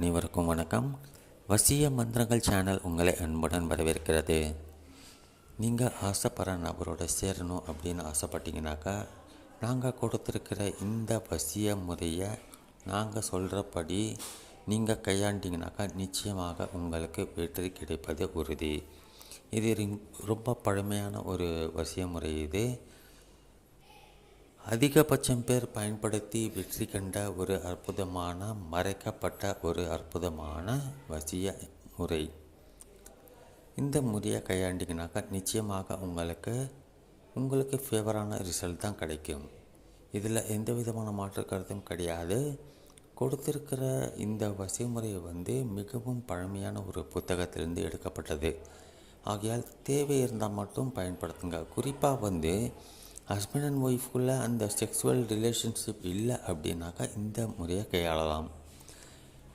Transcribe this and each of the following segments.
அனைவருக்கும் வணக்கம். வசிய மந்திரங்கள் சேனல் உங்களை அன்புடன் வரவேற்கிறது. நீங்கள் ஆசைப்படுற நபரோட சேரணும் அப்படின்னு ஆசைப்பட்டீங்கனாக்கா நாங்கள் கொடுத்துருக்கிற இந்த வசிய முறையை நாங்கள் சொல்கிறபடி நீங்கள் கையாண்டிங்கனாக்கா நிச்சயமாக உங்களுக்கு வெற்றி கிடைப்பது உறுதி. இது ரொம்ப பழமையான ஒரு வசிய முறை இது. அதிகபட்சம் பேர் பயன்படுத்தி வெற்றி கண்ட ஒரு அற்புதமான மறைக்கப்பட்ட ஒரு அற்புதமான வசிய முறை. இந்த முறையை கையாண்டிங்கனாக்கா நிச்சயமாக உங்களுக்கு உங்களுக்கு ஃபேவரான ரிசல்ட் தான் கிடைக்கும். இதில் எந்த விதமான மாற்று கருத்தும் கிடையாது. கொடுத்திருக்கிற இந்த வசிமுறை வந்து மிகவும் பழமையான ஒரு புத்தகத்திலிருந்து எடுக்கப்பட்டது. ஆகையால் தேவை இருந்தால் மட்டும் பயன்படுத்துங்க. குறிப்பாக வந்து ஹஸ்பண்ட் அண்ட் ஒய்ஃப்குள்ளே அந்த செக்ஸுவல் ரிலேஷன்ஷிப் இல்லை அப்படின்னாக்கா இந்த முறையை கையாளலாம்.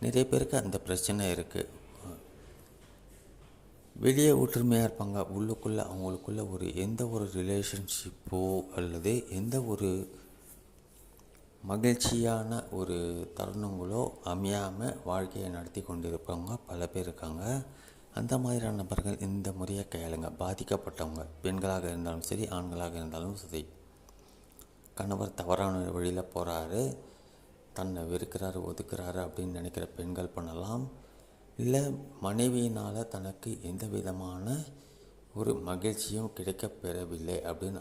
நிறைய பேருக்கு அந்த பிரச்சனை இருக்குது வெளியே ஒற்றுமையாக இருப்பாங்க. உள்ளுக்குள்ளே அவங்களுக்குள்ள ஒரு எந்த ஒரு ரிலேஷன்ஷிப்போ அல்லது எந்த ஒரு மகிழ்ச்சியான ஒரு தருணங்களோ அமையாமல் வாழ்க்கையை நடத்தி கொண்டிருப்பவங்க பல பேர் இருக்காங்க. அந்த மாதிரியான நபர்கள் இந்த முறையை கையாளுங்க. பாதிக்கப்பட்டவங்க பெண்களாக இருந்தாலும் சரி ஆண்களாக இருந்தாலும் சரி. கணவர் தவறான வழியில் போகிறாரு தன்னை வெறுக்கிறாரு ஒதுக்குறாரு அப்படின்னு நினைக்கிற பெண்கள் பண்ணலாம். இல்லை மனைவியினால் தனக்கு எந்த விதமான ஒரு மகிழ்ச்சியும் கிடைக்கப்பெறவில்லை அப்படின்னு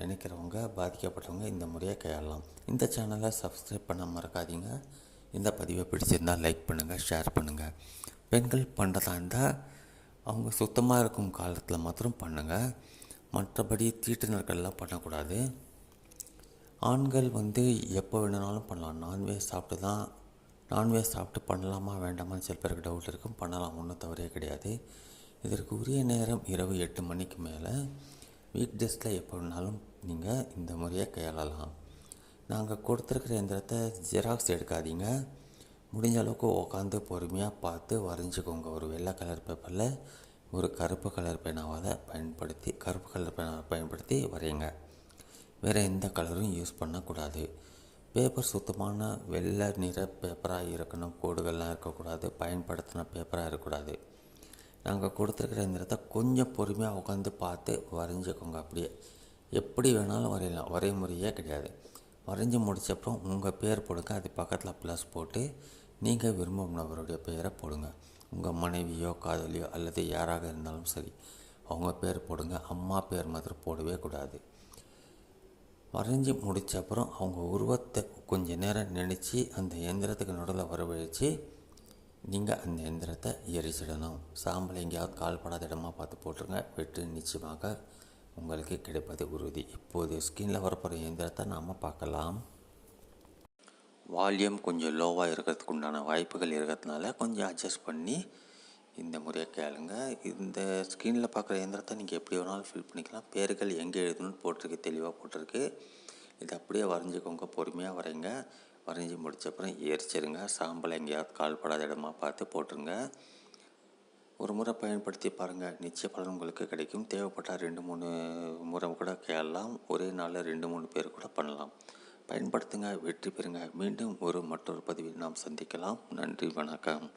நினைக்கிறவங்க பாதிக்கப்பட்டவங்க இந்த முறையை கையாளலாம். இந்த சேனலை சப்ஸ்கிரைப் பண்ண மறக்காதீங்க. இந்த பதிவை பிடிச்சிருந்தால் லைக் பண்ணுங்கள் ஷேர் பண்ணுங்கள் பெண்கள் பண்ணுறதா இருந்தால் அவங்க சுத்தமாக இருக்கும் காலத்தில் மாத்திரம் பண்ணுங்கள் மற்றபடி தீட்டு நாட்கள்லாம் பண்ணக்கூடாது. ஆண்கள் வந்து எப்போ வேணுனாலும் பண்ணலாம். நான்வெஜ் சாப்பிட்டு தான் நான்வெஜ் சாப்பிட்டு பண்ணலாமா வேண்டாமான்னு சில பேருக்கு டவுட் இருக்கும். பண்ணலாம் ஒன்றும் தவறே கிடையாது. இதற்கு உரிய நேரம் இரவு எட்டு மணிக்கு மேலே. வீக் டேஸில் எப்போ வேணாலும் நீங்கள் இந்த முறையை கையாளலாம். நாங்கள் கொடுத்துருக்குற எந்திரத்தை ஜெராக்ஸ் எடுக்காதீங்க. முடிஞ்ச அளவுக்கு உட்காந்து பொறுமையாக பார்த்து வரைஞ்சிக்கோங்க. ஒரு வெள்ளை கலர் பேப்பரில் ஒரு கருப்பு கலர் பேனாவால் பயன்படுத்தி கருப்பு கலர் பேனாவை பயன்படுத்தி வரையுங்க. வேறு எந்த கலரும் யூஸ் பண்ணக்கூடாது. பேப்பர் சுத்தமான வெள்ளை நிற பேப்பராக இருக்கணும். கோடுகள்லாம் இருக்கக்கூடாது. பயன்படுத்தின பேப்பராக இருக்கக்கூடாது. நாங்கள் கொடுத்துருக்குற நிறத்தை கொஞ்சம் பொறுமையாக உட்காந்து பார்த்து வரைஞ்சிக்கோங்க. அப்படியே எப்படி வேணாலும் வரையலாம். வரைய முறையே கிடையாது. வரைஞ்சி முடிச்சப்பறம் உங்கள் பேர் போடுங்க. அது பக்கத்தில் ப்ளஸ் போட்டு நீங்கள் விரும்பும் நபருடைய பெயரை போடுங்க. உங்கள் மனைவியோ காதலியோ அல்லது யாராக இருந்தாலும் சரி அவங்க பேர் போடுங்க. அம்மா பேர் மாத்திரம் போடவே கூடாது. வரைஞ்சி முடித்த அப்புறம் அவங்க உருவத்தை கொஞ்ச நேரம் நினச்சி அந்த எந்திரத்துக்கு நடுவில் வரவழைச்சு நீங்கள் அந்த எந்திரத்தை எரிச்சிடணும். சாம்பல் எங்கேயாவது கால் படாத இடமா பார்த்து போட்டுருங்க. வெற்றி நிச்சயமாக உங்களுக்கு கிடைப்பது உறுதி. இப்போது ஸ்கிரீனில் வரப்போகிற எந்திரத்தை நாம் பார்க்கலாம். வால்யூம் கொஞ்சம் லோவாக இருக்கிறதுக்கு உண்டான வாய்ப்புகள் இருக்கிறதுனால கொஞ்சம் அட்ஜஸ்ட் பண்ணி இந்த முறையை கேளுங்க. இந்த ஸ்க்ரீனில் பார்க்குற இயந்திரத்தை நீங்கள் எப்படி வேணாலும் ஃபில் பண்ணிக்கலாம். பேர்கள் எங்கே எழுதணும்னு போட்டிருக்கு தெளிவாக போட்டிருக்கு. இதை அப்படியே வரைஞ்சிக்கோங்க பொறுமையாக வரைங்க. வரைஞ்சி முடிச்ச அப்புறம் எரிச்சிருங்க. சாம்பல் எங்கேயாவது கால் படாத இடமா பார்த்து போட்டுருங்க. ஒரு முறை பயன்படுத்தி பாருங்கள் நிச்சய பலன் உங்களுக்கு கிடைக்கும். தேவைப்பட்டால் ரெண்டு மூணு முறை கூட கேளலாம். ஒரே நாளில் ரெண்டு மூணு பேர் கூட பண்ணலாம். பயன்படுத்துங்க வெற்றி பெறுங்க. மீண்டும் ஒரு மற்றொரு பதிவில் நாம் சந்திக்கலாம். நன்றி வணக்கம்.